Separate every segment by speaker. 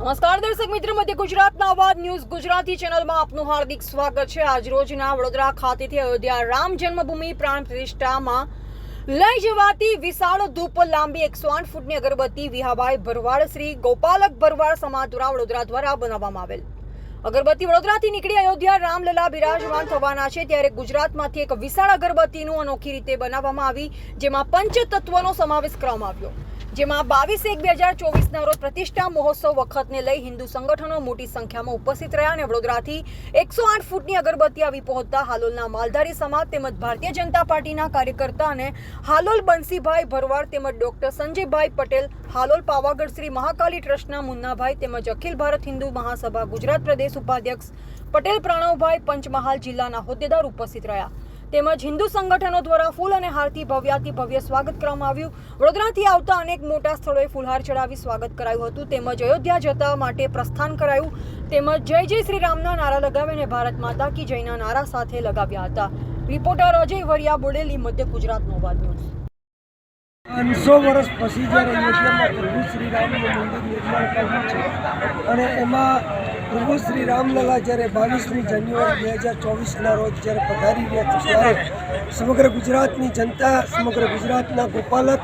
Speaker 1: નમસ્કાર, દર્શક મિત્રો, મધ્ય ગુજરાતના અવાજ ન્યૂઝ ગુજરાતી ચેનલમાં આપનું હાર્દિક સ્વાગત છે. આજ રોજના વડોદરા ખાતેથી અયોધ્યા રામ જન્મભૂમિ પ્રાણ પ્રતિષ્ઠામાં લઈ જવાતી વિશાળ ધૂપ લાંબી એકસો આઠ ફૂટની અગરબત્તી વિહાભાઈ ભરવાડ, શ્રી ગોપાલક ભરવાડ સમાજ દ્વારા વડોદરા દ્વારા બનાવવામાં આવેલ. અગરબત્તી વડોદરાથી નીકળી અયોધ્યા રામલલા બિરાજમાન થવાના છે, ત્યારે ગુજરાતમાંથી એક વિશાળ અગરબત્તીનું અનોખી રીતે બનાવવામાં આવી, જેમાં પંચતત્વનો સમાવેશ કરવામાં આવ્યો. જેમાં બાવીસ એક બે હજાર ચોવીસના રોજ પ્રતિષ્ઠા મહોત્સવ વખતને લઈ હિન્દુ સંગઠનો મોટી સંખ્યામાં ઉપસ્થિત રહ્યા અને વડોદરાથી એકસો આઠ ફૂટની અગરબત્તી આવી પહોંચતા હાલોલના માલધારી સમાજ તેમજ ભારતીય જનતા પાર્ટીના કાર્યકર્તા અને હાલોલ બંસીભાઈ ભરવાડ તેમજ ડોક્ટર સંજયભાઈ પટેલ, હાલોલ પાવાગઢ શ્રી મહાકાલી ટ્રસ્ટના મુન્નાભાઈ તેમજ અખિલ ભારત હિન્દુ મહાસભા ગુજરાત પ્રદેશ ઉપાધ્યક્ષ પટેલ પ્રણવભાઈ પંચમહાલ જિલ્લાના હોદ્દેદાર ઉપસ્થિત રહ્યા. તેમજ હિન્દુ સંગઠનો દ્વારા ફૂલ અને હારથી ભવ્યાથી ભવ્ય સ્વાગત કરવામાં આવ્યું. વડોદરાથી આવતા અનેક મોટા સ્થળોએ ફૂલહાર ચડાવી સ્વાગત કરાયું હતું. તેમજ અયોધ્યા જતા માટે પ્રસ્થાન કરાયું. તેમજ જય જય શ્રી રામના નારા લગાવીને ભારત માતા કી જયના નારા સાથે લગાવ્યા હતા. રિપોર્ટર અજય વરિયા, બોડેલી, મધ્ય ગુજરાતનો અવાજ ન્યૂઝ.
Speaker 2: પાંચસો વર્ષ પછી જ્યારે અયોધ્યામાં પ્રભુ શ્રી રામનું મંદિર નિર્માણ કર્યું છે અને એમાં પ્રભુ શ્રી રામલલા જ્યારે બાવીસમી જાન્યુઆરી બે હજાર ચોવીસના રોજ જ્યારે પધારી રહ્યા છે, ત્યારે સમગ્ર ગુજરાતની જનતા, સમગ્ર ગુજરાતના ગોપાલક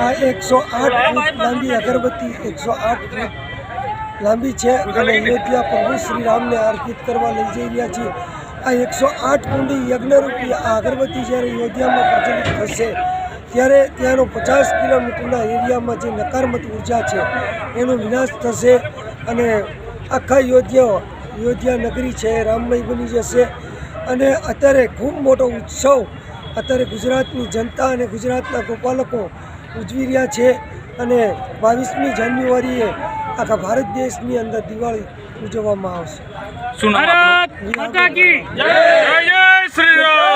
Speaker 2: આ એકસો આઠ ફૂટ લાંબી અગરબત્તી, એકસો આઠ ફૂટ લાંબી છે અને અયોધ્યા પ્રભુ શ્રી રામને અર્પિત કરવા લઈ જઈ રહ્યા છીએ. આ એકસો આઠ કુંડી યજ્ઞરૂપી આ અગરબત્તી જ્યારે યોધ્યામાં પ્રચલિત થશે, ત્યારે ત્યાંનો પચાસ કિલોમીટરના એરિયામાં જે નકારમત ઊર્જા છે, એનો વિનાશ થશે અને આખા યોધ્યા અયોધ્યા નગરી છે રામમય બની જશે. અને અત્યારે ખૂબ મોટો ઉત્સવ અત્યારે ગુજરાતની જનતા અને ગુજરાતના ગોપાલકો ઉજવી રહ્યા છે. અને બાવીસમી જાન્યુઆરીએ આખા ભારત દેશની અંદર દિવાળી ઉજવવામાં આવશે.
Speaker 3: સુનારત માતા કી
Speaker 4: જય જય શ્રી રામ.